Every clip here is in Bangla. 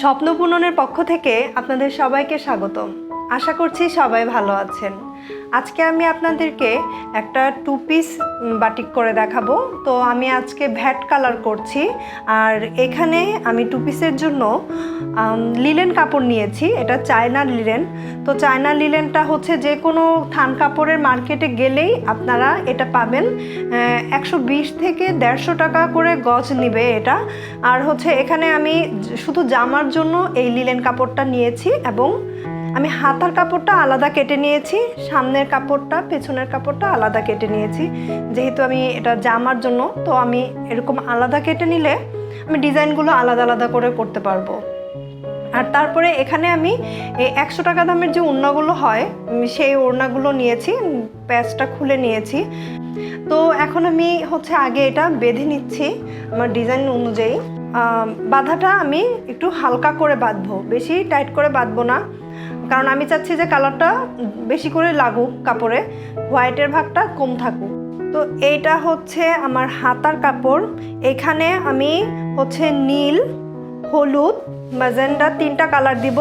স্বপ্ন পূরণের পক্ষ থেকে আপনাদের সবাইকে স্বাগতম। আশা করছি সবাই ভালো আছেন। আজকে আমি আপনাদেরকে একটা টু পিস বাটিক করে দেখাবো। তো আমি আজকে ভ্যাট কালার করছি। আর এখানে আমি টু পিসের জন্য লিলেন কাপড় নিয়েছি। এটা চায়না লিলেন। তো চায়না লিলেনটা হচ্ছে যে কোনো থান কাপড়ের মার্কেটে গেলেই আপনারা এটা পাবেন। একশো বিশ থেকে দেড়শো টাকা করে গজ নিবে এটা। আর হচ্ছে এখানে আমি শুধু জামার জন্য এই লিলেন কাপড়টা নিয়েছি এবং আমি হাতার কাপড়টা আলাদা কেটে নিয়েছি, সামনের কাপড়টা, পেছনের কাপড়টা আলাদা কেটে নিয়েছি। যেহেতু আমি এটা জামার জন্য, তো আমি এরকম আলাদা কেটে নিলে আমি ডিজাইনগুলো আলাদা আলাদা করে করতে পারব। আর তারপরে এখানে আমি একশো টাকা দামের যে ওড়নাগুলো হয় সেই ওড়নাগুলো নিয়েছি প্যাচটা খুলে নিয়েছি। তো এখন আমি হচ্ছে আগে এটা বেঁধে নিচ্ছি আমার ডিজাইন অনুযায়ী। বাঁধাটা আমি একটু হালকা করে বাঁধবো, বেশি টাইট করে বাঁধবো না। কারণ আমি চাচ্ছি যে কালারটা বেশি করে লাগুক কাপড়ে, হোয়াইটের ভাগটা কম থাকুক। তো এইটা হচ্ছে আমার হাতার কাপড়। এখানে আমি হচ্ছে নীল, হলুদ, ম্যাজেন্ডা তিনটা কালার দিব।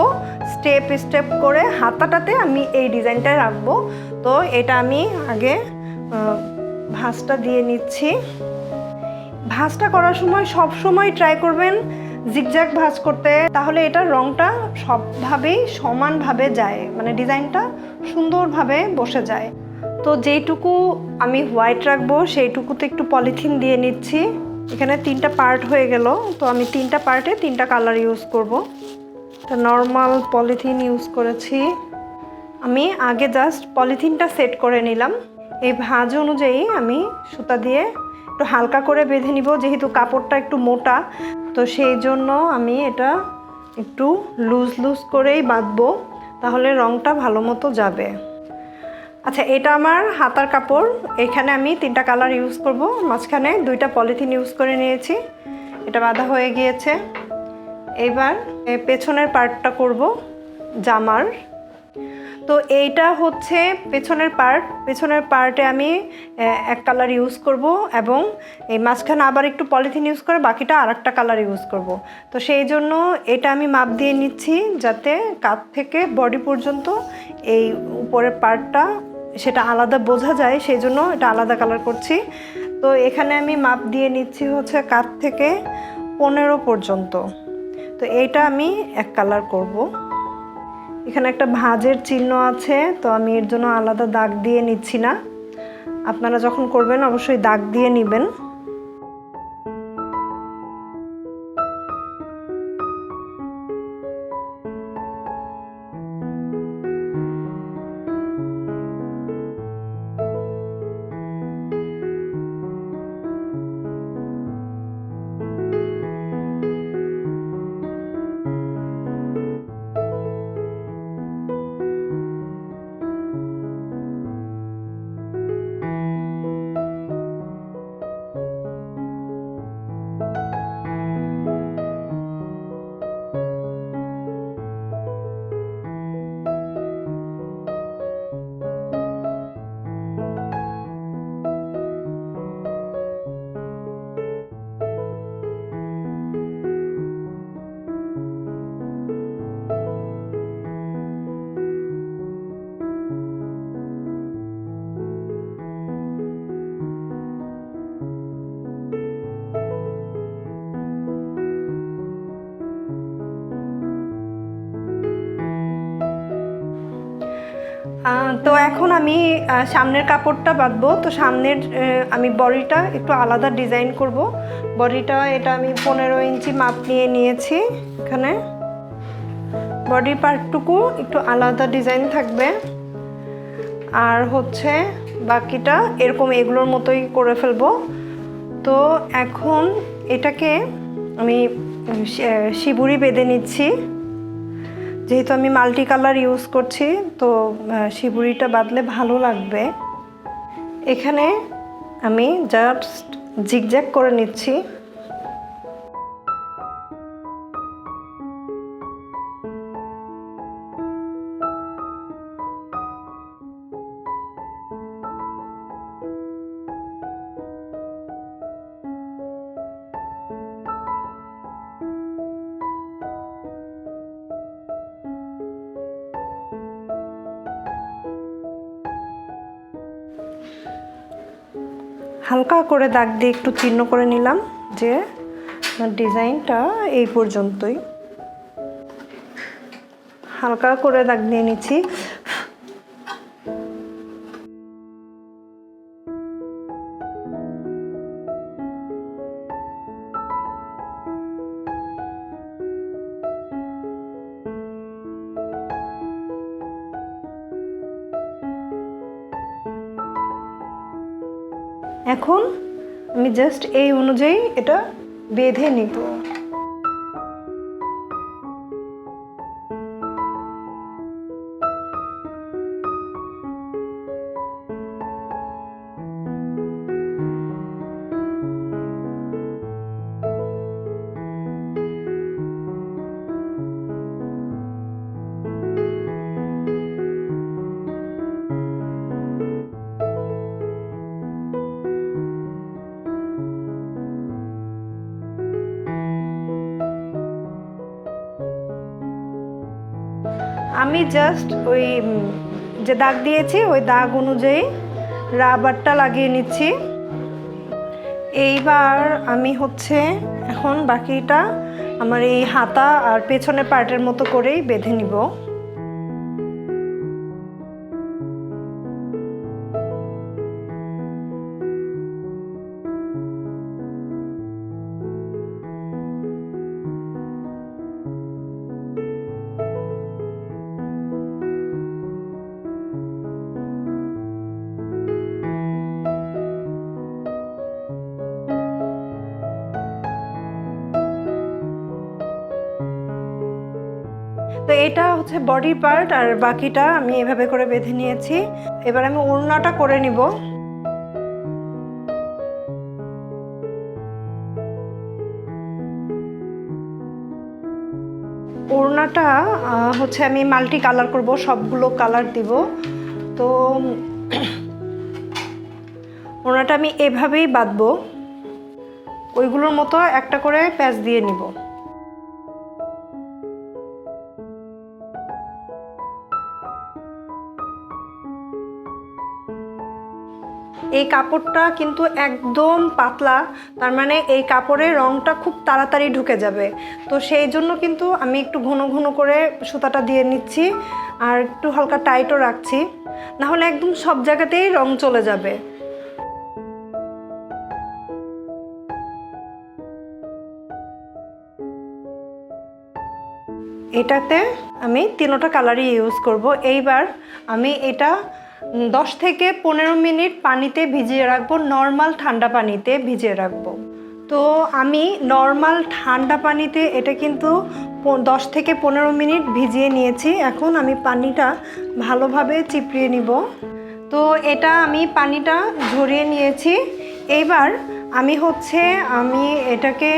স্টেপ স্টেপ করে হাতাটাতে আমি এই ডিজাইনটা রাখব। তো এটা আমি আগে ভাঁজটা দিয়ে নিচ্ছি। ভাঁজটা করার সময় সব সময় ট্রাই করবেন জিগজ্যাগ ভাঁজ করতে, তাহলে এটার রংটা সবভাবেই সমানভাবে যায় মানে ডিজাইনটা সুন্দরভাবে বসে যায়। তো যেইটুকু আমি হোয়াইট রাখব, সেইটুকুতে একটু পলিথিন দিয়ে নিচ্ছি। এখানে তিনটা পার্ট হয়ে গেল, তো আমি তিনটা পার্টে তিনটা কালার ইউজ করব। তো নর্মাল পলিথিন ইউজ করেছি। আমি আগে জাস্ট পলিথিনটা সেট করে নিলাম। এই ভাঁজ অনুযায়ী আমি সুতা দিয়ে একটু হালকা করে বেঁধে নিব, যেহেতু কাপড়টা একটু মোটা। তো সেই জন্য আমি এটা একটু লুজ লুজ করেই বাঁধবো, তাহলে রংটা ভালো মতো যাবে। আচ্ছা এটা আমার হাতার কাপড়। এখানে আমি তিনটা কালার ইউজ করব। মাঝখানে দুইটা পলিথিন ইউজ করে নিয়েছি। এটা বাঁধা হয়ে গিয়েছে। এবার পেছনের পার্টটা করব, জামার। তো এইটা হচ্ছে পেছনের পার্ট পেছনের পার্টে আমি এক কালার ইউজ করব এবং এই মাঝখানে আবার একটু পলিথিন ইউজ করে বাকিটা আর একটা কালার ইউজ করব। তো সেই জন্য এটা আমি মাপ দিয়ে নিচ্ছি যাতে কাত থেকে বডি পর্যন্ত এই উপরের পার্টটা সেটা আলাদা বোঝা যায়, সেই জন্য এটা আলাদা কালার করছি। তো এখানে আমি মাপ দিয়ে নিচ্ছি হচ্ছে কাত থেকে পনেরো পর্যন্ত। তো এইটা আমি এক কালার করব। এখানে একটা ভাঁজের চিহ্ন আছে, তো আমি এর জন্য আলাদা দাগ দিয়ে নিচ্ছি না। আপনারা যখন করবেন, অবশ্যই দাগ দিয়ে নেবেন। তো এখন আমি সামনের কাপড়টা বাঁধবো। তো সামনের আমি বডিটা একটু আলাদা ডিজাইন করব। বডিটা, এটা আমি পনেরো ইঞ্চি মাপ নিয়ে নিয়েছি এখানে। বডি পার্টটুকু একটু আলাদা ডিজাইন থাকবে। আর হচ্ছে বাকিটা এরকম এগুলোর মতোই করে ফেলব। তো এখন এটাকে আমি শিবুরি বেঁধে নিচ্ছি। যেহেতু আমি মাল্টি কালার ইউজ করছি, তো শিবুড়িটা বাদলে ভালো লাগবে। এখানে আমি জাস্ট জিগজ্যাগ করে নিচ্ছি। হালকা করে দাগ দিয়ে একটু চিহ্ন করে নিলাম যে আমার ডিজাইনটা এই পর্যন্তই। হালকা করে দাগ দিয়ে নিচ্ছি। এখন আমি জাস্ট এই অনুযায়ী এটা বেঁধে নিব। আমি জাস্ট ওই যে দাগ দিয়েছি, ওই দাগ অনুযায়ী রাবারটা লাগিয়ে নিচ্ছি। এইবার আমি হচ্ছে এখন বাকিটা আমার এই হাতা আর পেছনের পার্টের মতো করেই বেঁধে নিব। তো এটা হচ্ছে বডি পার্ট আর বাকিটা আমি এভাবে করে বেঁধে নিয়েছি। এবার আমি ওড়নাটা করে নিব। ওড়নাটা হচ্ছে আমি মাল্টি কালার করব, সবগুলো কালার দিব। তো, ওড়নাটা আমি এভাবেই বাঁধবো। ওইগুলোর মতো একটা করে প্যাচ দিয়ে নিব। এই কাপড়টা কিন্তু একদম পাতলা, তার মানে এই কাপড়ের রংটা খুব তাড়াতাড়ি ঢুকে যাবে। তো সেই জন্য কিন্তু আমি একটু ঘন ঘন করে সুতাটা দিয়ে নিচ্ছি আর একটু হালকা টাইটও রাখছি। না হলে একদম সব জায়গাতেই রং চলে যাবে। এটাতে আমি তিনোটা কালারই ইউজ করব। এইবার আমি এটা দশ থেকে পনেরো মিনিট পানিতে ভিজিয়ে রাখব নর্মাল ঠান্ডা পানিতে ভিজিয়ে রাখব। তো আমি নর্মাল ঠান্ডা পানিতে এটা কিন্তু দশ থেকে পনেরো মিনিট ভিজিয়ে নিয়েছি। এখন আমি পানিটা ভালোভাবে চিপড়িয়ে নিব। তো এটা আমি পানিটা ঝরিয়ে নিয়েছি। এইবার আমি হচ্ছে, আমি এটাকে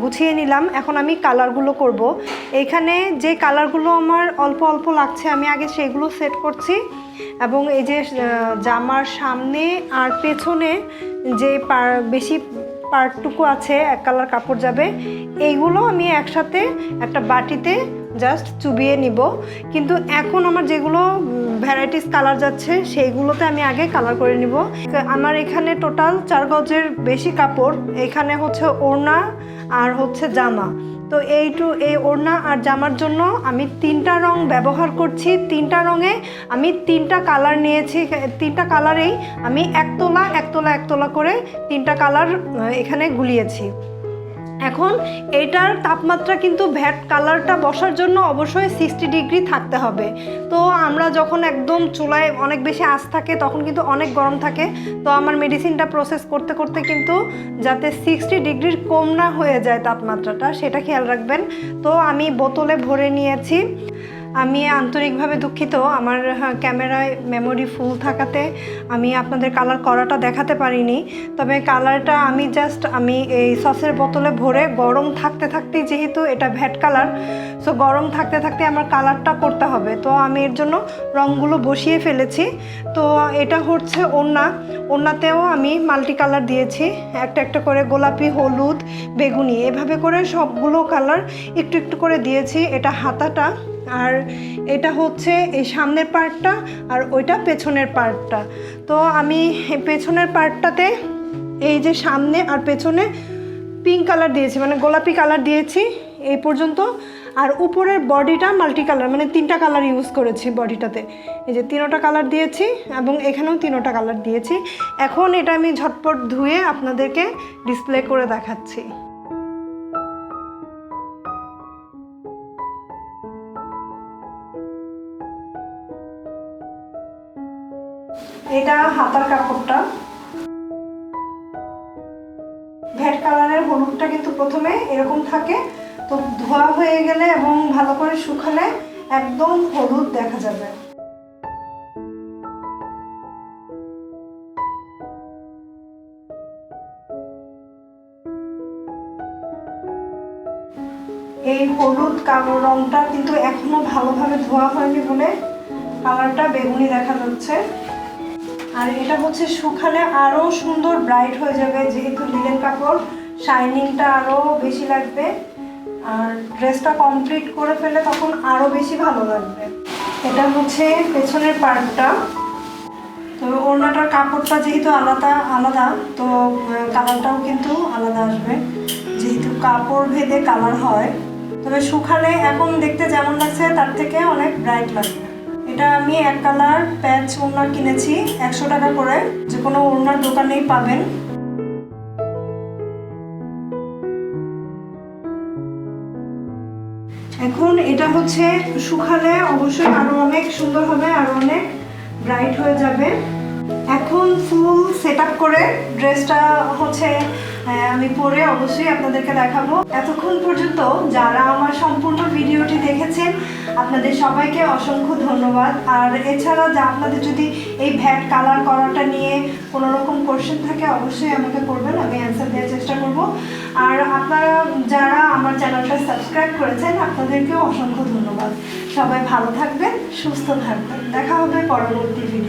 গুছিয়ে নিলাম। এখন আমি কালারগুলো করব। এখানে যে কালারগুলো আমার অল্প অল্প লাগছে, আমি আগে সেগুলো সেট করছি। এবং এই যে জামার সামনে আর পেছনে যে বেশি পার্টটুকু আছে, এক কালার কাপড় যাবে, এইগুলো আমি একসাথে একটা বাটিতে জাস্ট চুবিয়ে নিব। কিন্তু এখন আমার যেগুলো ভ্যারাইটিস কালার যাচ্ছে, সেইগুলোতে আমি আগে কালার করে নিব। আমার এখানে টোটাল চার গজের বেশি কাপড়। এখানে হচ্ছে ওড়না আর হচ্ছে জামা। তো এইটু এই ওড়না আর জামার জন্য আমি তিনটা রং ব্যবহার করছি। তিনটা রঙে আমি তিনটা কালার নিয়েছি। তিনটা কালারেই আমি একতলা একতলা একতলা করে তিনটা কালার এখানে গুলিয়েছি। এখন এটার তাপমাত্রা কিন্তু ভ্যাট কালারটা বসার জন্য অবশ্যই সিক্সটি ডিগ্রি থাকতে হবে। তো আমরা যখন একদম চুলায় অনেক বেশি আঁচ থাকে, তখন কিন্তু অনেক গরম থাকে। তো আমার মেডিসিনটা প্রসেস করতে করতে কিন্তু যাতে সিক্সটি ডিগ্রির কম না হয়ে যায় তাপমাত্রাটা, সেটা খেয়াল রাখবেন। তো আমি বোতলে ভরে নিয়েছি। আমি আন্তরিকভাবে দুঃখিত। আমার ক্যামেরায় মেমোরি ফুল থাকাতে আমি আপনাদের কালার করাটা দেখাতে পারিনি। তবে কালারটা আমি জাস্ট আমি এই সসের বোতলে ভরে গরম থাকতে থাকতেই যেহেতু এটা ভ্যাট কালার সো গরম থাকতে থাকতে আমার কালারটা করতে হবে। তো আমি এর জন্য রঙগুলো বসিয়ে ফেলেছি। তো এটা হচ্ছে ওড়না। ওড়নাতেও আমি মাল্টি কালার দিয়েছি। একটা একটা করে গোলাপি, হলুদ, বেগুনি, এভাবে করে সবগুলো কালার একটু একটু করে দিয়েছি। এটা হাতাটা আর এটা হচ্ছে এই সামনের পার্টটা আর ওইটা পেছনের পার্টটা। তো আমি পেছনের পার্টটাতে এই যে সামনে আর পেছনে পিঙ্ক কালার দিয়েছি মানে গোলাপি কালার দিয়েছি এই পর্যন্ত। আর উপরের বডিটা মাল্টি কালার মানে তিনটা কালার ইউজ করেছি বডিটাতে। এই যে তিনোটা কালার দিয়েছি এবং এখানেও তিনোটা কালার দিয়েছি। এখন এটা আমি ঝটপট ধুয়ে আপনাদেরকে ডিসপ্লে করে দেখাচ্ছি। হাতার কাপড়টা। ভ্যাট কালারের হলুদটা কিন্তু প্রথমে এরকম থাকে। তো ধোয়া হয়ে গেলে এবং ভালো করে শুকালে একদম হলুদ দেখা যাবে। এই হলুদ কালো রংটা কিন্তু এখনও ভালোভাবে ধোয়া হয়নি বলে কালারটা বেগুনি দেখা যাচ্ছে। আর এটা হচ্ছে শুকালে আরও সুন্দর ব্রাইট হয়ে যাবে, যেহেতু লিলেন কাপড় শাইনিংটা আরও বেশি লাগবে। আর ড্রেসটা কমপ্লিট করে ফেলে তখন আরও বেশি ভালো লাগবে। এটা হচ্ছে পেছনের পার্টটা তো ওড়নাটার কাপড়টা যেহেতু আলাদা আলাদা, তো কালারটাও কিন্তু আলাদা আসবে। যেহেতু কাপড় ভেদে কালার হয়। তবে শুকালে এখন দেখতে যেমন লাগছে, তার থেকে অনেক ব্রাইট লাগবে। এটা আমি এক কালার প্যাচ ওড়না কিনেছি, একশো টাকা করে। যে কোনো ওড়নার দোকানেই পাবেন। এখন এটা হচ্ছে শুকালে অবশ্যই আরও অনেক সুন্দর হবে, আরও অনেক ব্রাইট হয়ে যাবে। এখন ফুল সেট করে ড্রেসটা হচ্ছে আহ, আমি পরে অবশ্যই আপনাদেরকে দেখাবো। এতক্ষণ পর্যন্ত যারা আমার সম্পূর্ণ ভিডিওটি দেখেছেন আপনাদের সবাইকে অসংখ্য ধন্যবাদ। আর এছাড়া যা আপনাদের যদি এই ভ্যাট কালার করাটা নিয়ে কোনো রকম কোশ্চেন থাকে অবশ্যই আমাকে করবেন আমি অ্যান্সার দেওয়ার চেষ্টা করব। আর আপনারা যারা আমার চ্যানেলটা সাবস্ক্রাইব করেছেন আপনাদেরকেও অসংখ্য ধন্যবাদ। সবাই ভালো থাকবেন সুস্থ থাকবেন। দেখা হবে পরবর্তী ভিডিও